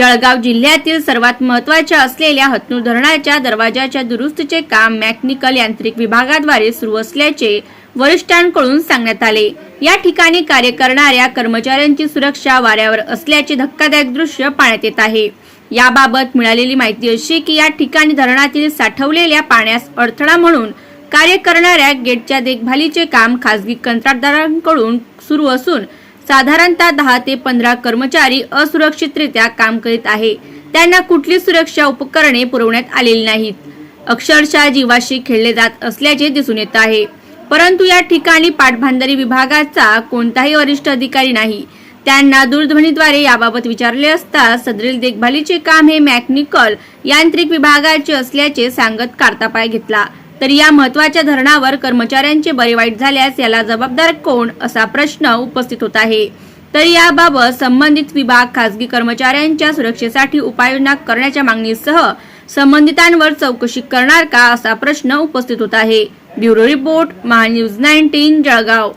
जळगाव जिल्ह्यातील सर्वात महत्त्वाच्या असलेल्या हतनूर धरणाच्या दरवाजाच्या दुरुस्तीचे काम मॅकॅनिकल यांत्रिक विभागाद्वारे सुरू असल्याचे वरिष्ठांकडून सांगण्यात आले. या ठिकाणी कार्य करणाऱ्या कर्मचाऱ्यांची सुरक्षा वाऱ्यावर असल्याचे धक्कादायक दृश्य पाहण्यात येत आहे. याबाबत मिळालेली माहिती अशी की या ठिकाणी धरणातील साठवलेल्या पाण्यास अडथळा म्हणून कार्य करणाऱ्या गेटच्या देखभालीचे काम खासगी कंत्राटदारांकडून सुरू असून साधारणतः दहा ते पंधरा कर्मचारी असुरक्षितरित्या काम करीत आहे. त्यांना कुठली सुरक्षा उपकरणे पुरवण्यात आलेली नाहीत. अक्षरशः जीवाशी खेळले जात असल्याचे दिसून येत आहे. परंतु या ठिकाणी पाटबंधारी विभागाचा कोणताही वरिष्ठ अधिकारी नाही. त्यांना दूरध्वनीद्वारे याबाबत विचारले असता सदरील देखभालीचे काम हे मॅकॅनिकल यांत्रिक विभागाचे असल्याचे सांगत कारतापाय घेतला. तर या महत्त्वाच्या धरणावर कर्मचाऱ्यांचे बरे वाईट झाल्यास याला जबाबदार कोण असा प्रश्न उपस्थित होत आहे. तर याबाबत संबंधित विभाग खासगी कर्मचाऱ्यांच्या सुरक्षेसाठी उपाययोजना करण्याच्या मागणीसह संबंधितांवर चौकशी करणार का असा प्रश्न उपस्थित होत आहे. Bureau report MahaNews nineteen Jalgaon.